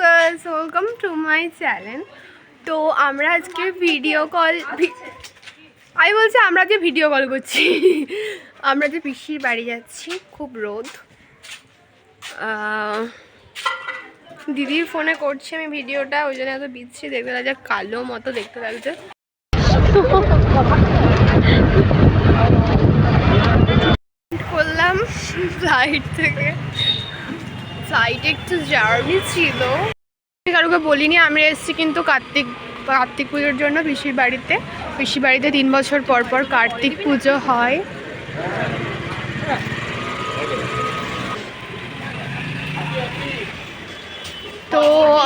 Girls welcome to my channel তো আমরা আজকে ভিডিও কল আমি বলছি আমরা আজকে ভিডিও কল করছি। আমরা যে পিসির বাড়ি যাচ্ছি, খুব রোদ। দিদির ফোনে করছি আমি ভিডিওটা ওই জন্য এত বিচ্ছি দেখতে লাগছে কালো মতো দেখতে লাগছে। করলাম ফ্লাইট থেকে। ফ্লাইটে একটু জার্নি ছিল। কারোকে বলিনি, আমি এসেছি কিন্তু কার্তিক কার্তিক পুজোর জন্য পিসির বাড়িতে। পিসির বাড়িতে তিন বছর পর পর কার্তিক পুজো হয়। তো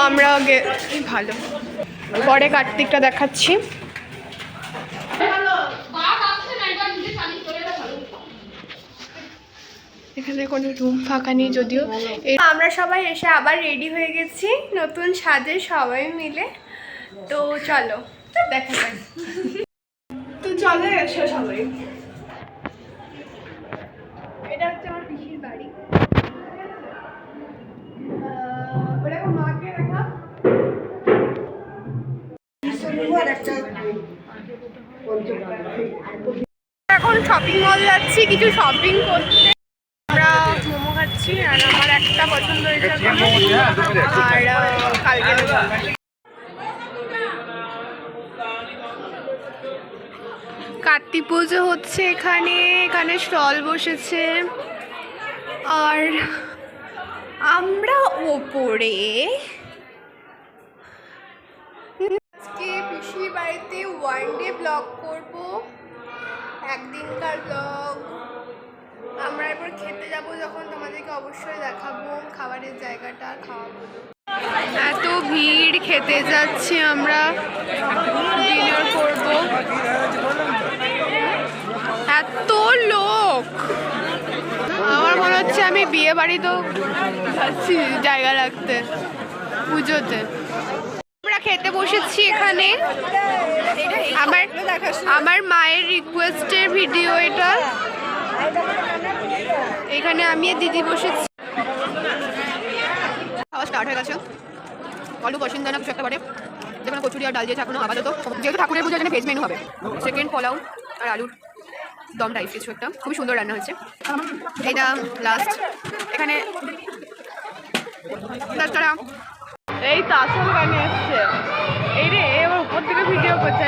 আমরা আগে ভালো। পরে কার্তিকটা দেখাচ্ছি। এখানে কোনো রুম ফাঁকা নেই যদিও। আমরা সবাই এসে আবার রেডি হয়ে গেছি নতুন সাজে সবাই মিলে। তো চলো দেখা যাক। তো চলো এসো সবাই। এটা হচ্ছে আমার পিসির বাড়ি। এখন শপিং মল যাচ্ছি কিছু শপিং করতে। মোমো আর আমার একটা পছন্দ হয়েছে আর কালকে কার্তিক পুজো হচ্ছে এখানে এখানে স্টল বসেছে। আর আমরা ওপরে আজকে পিসির বাড়িতে ওয়ান ডে ব্লগ করব। একদিনকার ব্লগ আমরা এরপর খেতে যাব যখন তোমাদেরকে অবশ্যই দেখাবো খাবারের জায়গাটা, খাওয়াবো। এত ভিড়, খেতে যাচ্ছি আমরা। ডিনার করব। এত লোক। আমার মনে হচ্ছে আমি বিয়ে বাড়িতেও যাচ্ছি জায়গা রাখতে, পুজোতে। আমরা খেতে বসেছি এখানে। আমার আমার মায়ের রিকোয়েস্টের ভিডিও এটা। এখানে আমি দিদি বসেছি। খাওয়া স্টার্ট হয়ে গেছে। আলু পছন্দ না কিছু একটা করে যেখানে কচুরি আর ডাল দিয়েছে এখনও আপাতত। যেহেতু ঠাকুরের পুজো এখানে ভেজ মেনু হবে। সেকেন্ড পোলাও আর আলুর দম টাইপ কিছু একটা। খুবই সুন্দর রান্না হয়েছে। এটা লাস্ট এখানে তাছাড়া এই তো আসল গানে এসছে। এই রে এবার উপর থেকে ভিডিও করছে